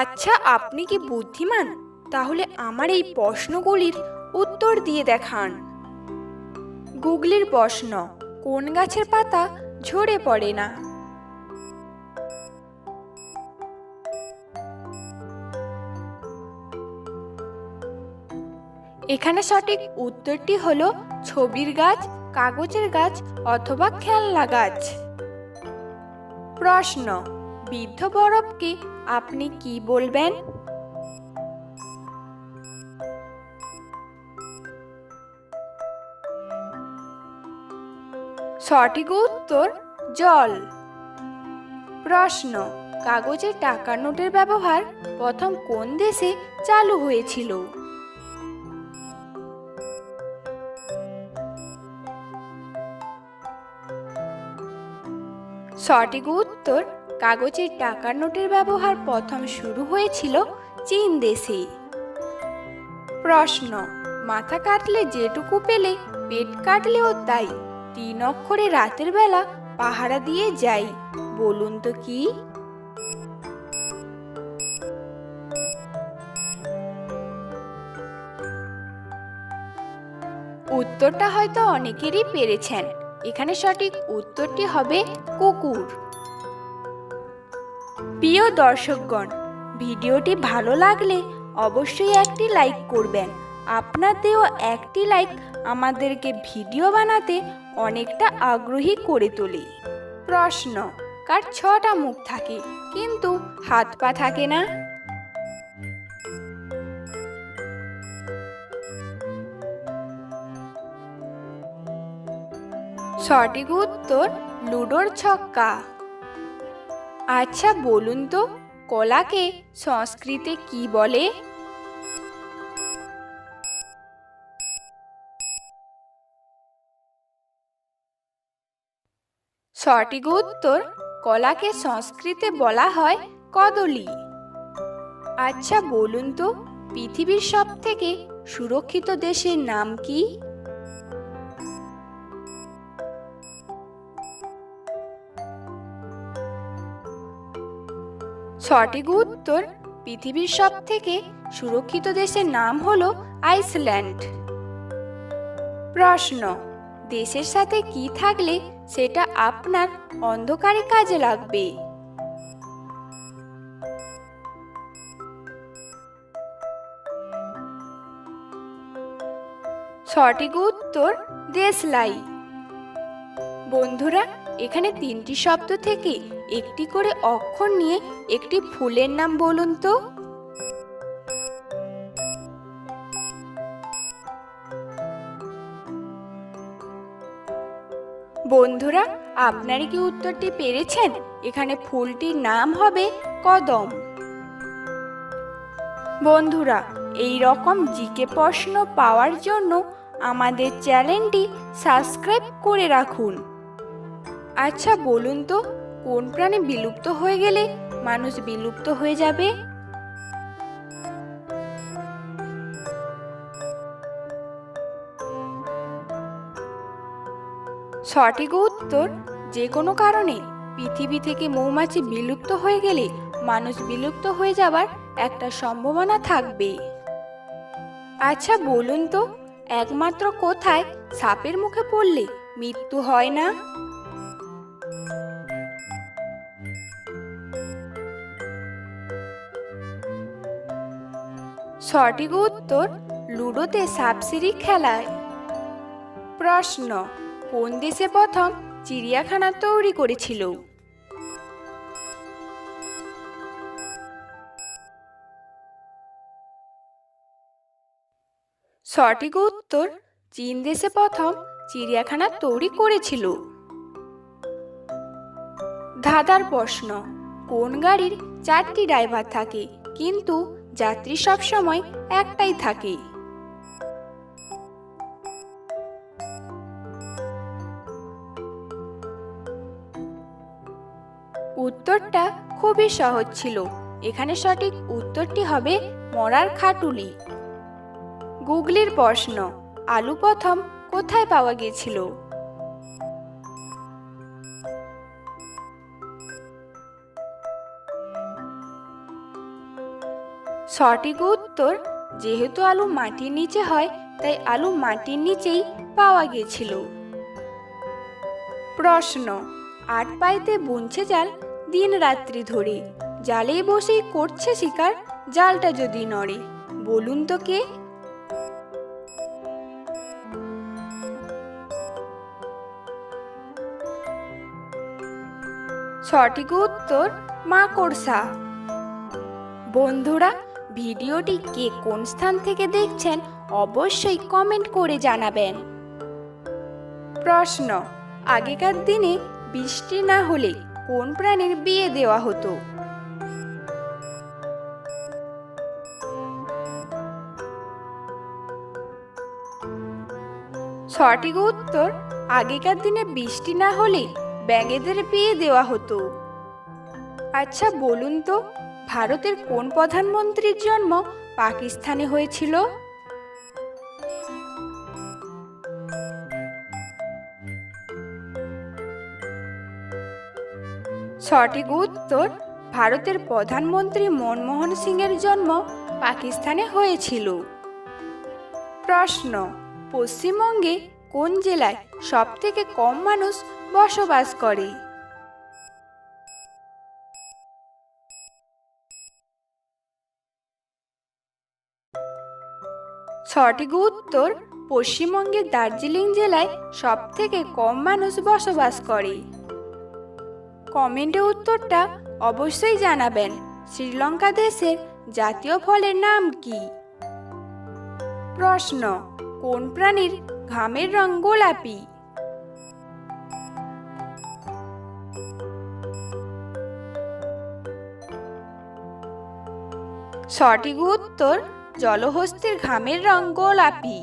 আচ্ছা আপনি কি বুদ্ধিমান? তাহলে আমার এই প্রশ্নগুলির উত্তর দিয়ে দেখান। গুগলির প্রশ্ন, কোন গাছের পাতা ঝরে পড়ে না? এখানে সঠিক উত্তরটি হল ছবির গাছ, কাগজের গাছ অথবা খেলনা গাছ। প্রশ্ন বৃদ্ধ বরফকে আপনি কি বলবেন? সঠিক উত্তর, জল। প্রশ্ন কাগজের টাকার নোটের ব্যবহার প্রথম কোন দেশে চালু হয়েছিল? সঠিক উত্তর কাগজের টাকার নোটের ব্যবহার প্রথম শুরু হয়েছিল চীন দেশে প্রশ্ন, মাথা কাটলে যেটুকু পেলে, পেট কাটলেও তাই, তিন অক্ষরে রাতের বেলা পাহারা দিয়ে যাই, বলুন তো কি? উত্তরটা হয়তো অনেকেরই পেরেছেন। এখানে সঠিক উত্তরটি হবে কুকুর। প্রিয় দর্শকগণ, ভিডিওটি ভালো লাগলে অবশ্যই একটি লাইক করবেন। আপনার দেওয়া একটি লাইক আমাদেরকে ভিডিও বানাতে অনেকটা আগ্রহী করে তোলে। প্রশ্ন, কার ছটা মুখ থাকে? কিন্তু হাত পা থাকে না। সঠিক উত্তর, লুডোর ছক্কা। আচ্ছা বলুন তো, কলাকে সংস্কৃতে কি বলে? সঠিক উত্তর, কলাকে সংস্কৃতে বলা হয় কদলী। আচ্ছা বলুন তো, পৃথিবীর সব থেকে সুরক্ষিত দেশের নাম কি? সঠিক উত্তর, পৃথিবীর সব থেকে সুরক্ষিত দেশের নাম হলো আইসল্যান্ড। প্রশ্ন, দেশের সাথে কি থাকলে সেটা আপনার অন্ধকারে কাজে লাগবে? সঠিক উত্তর, দেশলাই। বন্ধুরা এখানে তিনটি শব্দ থেকে একটি করে অক্ষর নিয়ে একটি ফুলের নাম বলুন তো। বন্ধুরা, আপনারা কি উত্তরটি পেরেছেন? এখানে ফুলটির নাম হবে কদম। বন্ধুরা, এই রকম জিকে প্রশ্ন পাওয়ার জন্য আমাদের চ্যানেলটি সাবস্ক্রাইব করে রাখুন। আচ্ছা বলুন তো, কোন প্রাণী বিলুপ্ত হয়ে গেলে মানুষ বিলুপ্ত হয়ে যাবে? সঠিক উত্তর, যে কোনো কারণে। পৃথিবী থেকে মৌমাছি বিলুপ্ত হয়ে গেলে মানুষ বিলুপ্ত হয়ে যাবার একটা সম্ভাবনা থাকবে। আচ্ছা বলুন তো, একমাত্র কোথায় সাপের মুখে পড়লে মৃত্যু হয় না? সঠিক উত্তর লুডোতে সাপসিরি খেলায়। প্রশ্ন, কোন দেশে প্রথম চিড়িয়াখানা তৈরি করেছিল? সঠিক উত্তর, চীন দেশে প্রথম চিড়িয়াখানা তৈরি করেছিল। ধাঁধার প্রশ্ন, কোন গাড়ির চারটি ড্রাইভার থাকে? কিন্তু যাত্রী সবসময় একটাই থাকে। উত্তরটা খুবই সহজ ছিল। এখানে সঠিক উত্তরটি হবে মরার খাটুলি। গুগলির প্রশ্ন, আলু প্রথম কোথায় পাওয়া গিয়েছিল? সঠিক উত্তর, যেহেতু আলু মাটির নিচে হয়, তাই আলু মাটির নিচেই পাওয়া গেছিল প্রশ্ন, আট পাইতে বুনছে জাল দিন রাত্রি ধরে। জালে বসেই করছে শিকার, জালটা যদি নড়ে। বলুন তো কে? সঠিক উত্তর, মাকড়সা। বন্ধুরা ভিডিওটি কে কোন স্থান থেকে দেখছেন অবশ্যই কমেন্ট করে জানাবেন। প্রশ্ন, আগেকার দিনে বৃষ্টি না হলে কোন প্রাণীর বিয়ে দেওয়া হতো? সঠিক উত্তর, আগেকার দিনে বৃষ্টি না হলে ব্যাঙেদের বিয়ে দেওয়া হতো। আচ্ছা বলুন তো ভারতের কোন প্রধানমন্ত্রীর জন্ম পাকিস্তানে হয়েছিল? সঠিক উত্তর, ভারতের প্রধানমন্ত্রী মনমোহন সিংয়ের জন্ম পাকিস্তানে হয়েছিল। প্রশ্ন, পশ্চিমবঙ্গে কোন জেলায় সবথেকে কম মানুষ বসবাস করে? সঠিক উত্তর পশ্চিমবঙ্গের দার্জিলিং জেলায় সবথেকে কম মানুষ বসবাস করে। কমেন্টে উত্তরটা অবশ্যই জানাবেন। শ্রীলঙ্কা দেশের জাতীয় ফলের নাম কি? প্রশ্ন, কোন প্রাণীর ঘামের রং গোলাপি? সঠিক উত্তর জলহস্তির ঘামের রং গোলাপি